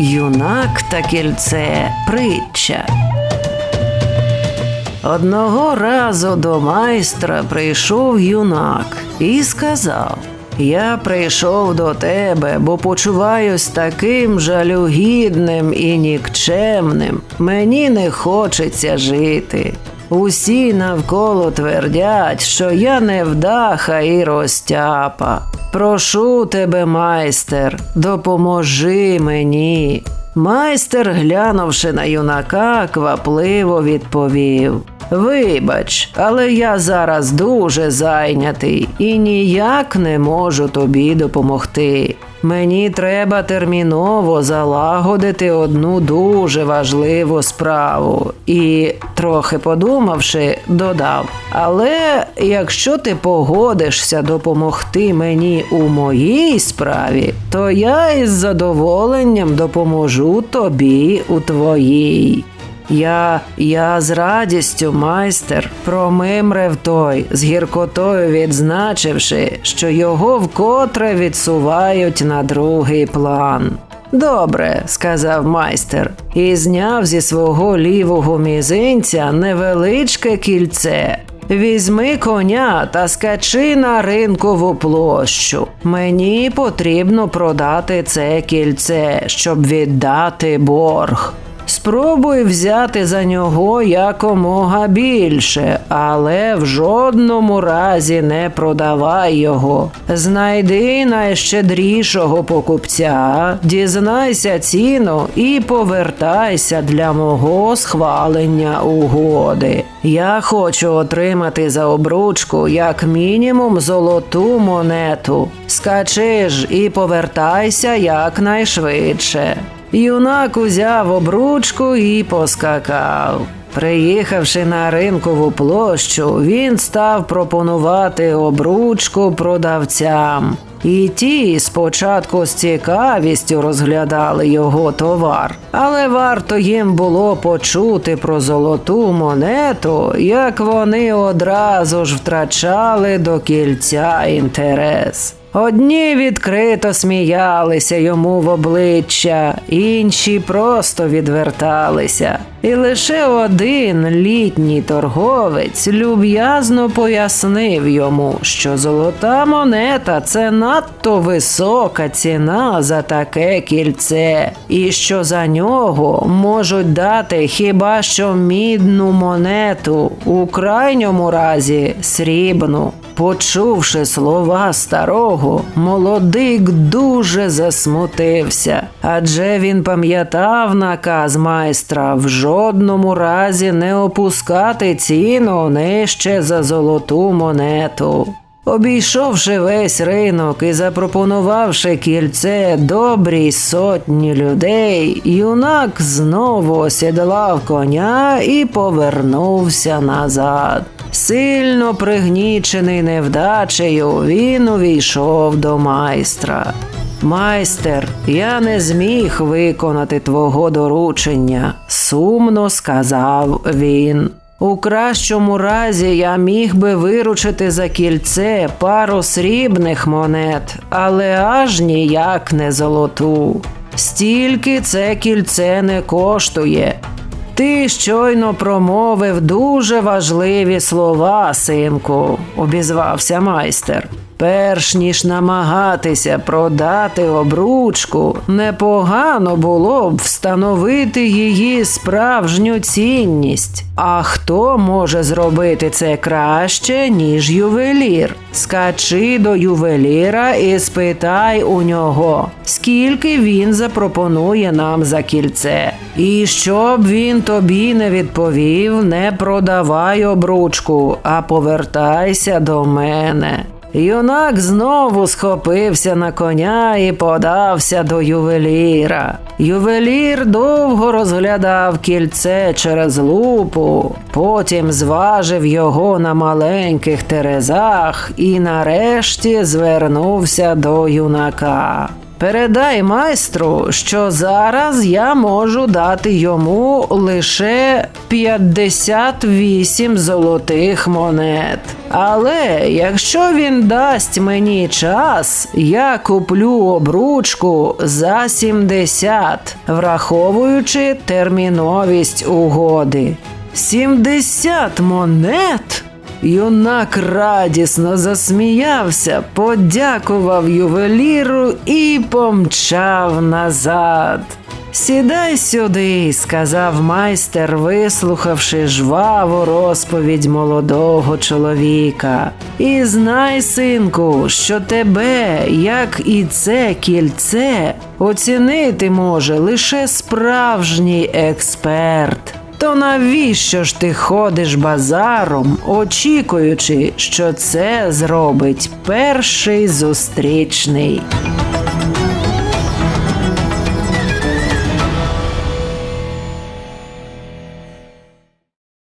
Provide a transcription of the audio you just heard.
Юнак та кільце притча. Одного разу до майстра прийшов юнак і сказав: Я прийшов до тебе, бо почуваюсь таким жалюгідним і нікчемним. Мені не хочеться жити. Усі навколо твердять, що я невдаха і розтяпа. Прошу тебе, майстер, допоможи мені. Майстер, глянувши на юнака, квапливо відповів: Вибач, але я зараз дуже зайнятий і ніяк не можу тобі допомогти. Мені треба терміново залагодити одну дуже важливу справу. І, трохи подумавши, додав: Але якщо ти погодишся допомогти мені у моїй справі, то я із задоволенням допоможу тобі у твоїй. Я, я з радістю, майстер, промимрив той, з гіркотою відзначивши, що його вкотре відсувають на другий план. Добре, сказав майстер, і зняв зі свого лівого мізинця невеличке кільце. Візьми коня та скачи на ринкову площу. Мені потрібно продати це кільце, щоб віддати борг. Спробуй взяти за нього якомога більше, але в жодному разі не продавай його. Знайди найщедрішого покупця, дізнайся ціну і повертайся для мого схвалення угоди. Я хочу отримати за обручку як мінімум золоту монету. Скачи ж і повертайся якнайшвидше. Юнак узяв обручку і поскакав. Приїхавши на ринкову площу, він став пропонувати обручку продавцям. І ті спочатку з цікавістю розглядали його товар, але варто їм було почути про золоту монету, як вони одразу ж втрачали до кільця інтерес. Одні відкрито сміялися йому в обличчя, інші просто відверталися. І лише один літній торговець люб'язно пояснив йому, що золота монета це надто висока ціна за таке кільце, і що за нього можуть дати хіба що мідну монету, у крайньому разі срібну. Почувши слова старого, молодик дуже засмутився, адже він пам'ятав наказ майстра в жодному разі не опускати ціну нижче за золоту монету. Обійшовши весь ринок і запропонувавши кільце добрій сотні людей, юнак знову осідлав коня і повернувся назад. Сильно пригнічений невдачею, він увійшов до майстра. Майстер, я не зміг виконати твого доручення, сумно сказав він. У кращому разі я міг би виручити за кільце пару срібних монет, але аж ніяк не золоту. Стільки це кільце не коштує. Ти щойно промовив дуже важливі слова, синку, обізвався майстер. Перш ніж намагатися продати обручку, непогано було б встановити її справжню цінність. А хто може зробити це краще, ніж ювелір? Скачи до ювеліра і спитай у нього, скільки він запропонує нам за кільце. І щоб він тобі не відповів, не продавай обручку, а повертайся до мене. Юнак знову схопився на коня і подався до ювеліра. Ювелір довго розглядав кільце через лупу, потім зважив його на маленьких терезах і нарешті звернувся до юнака. Передай майстру, що зараз я можу дати йому лише 58 золотих монет. Але якщо він дасть мені час, я куплю обручку за 70, враховуючи терміновість угоди. 70 монет? Юнак радісно засміявся, подякував ювеліру і помчав назад. Сідай сюди, сказав майстер, вислухавши жваву розповідь молодого чоловіка. І знай, синку, що тебе, як і це кільце, оцінити може лише справжній експерт. То навіщо ж ти ходиш базаром, очікуючи, що це зробить перший зустрічний?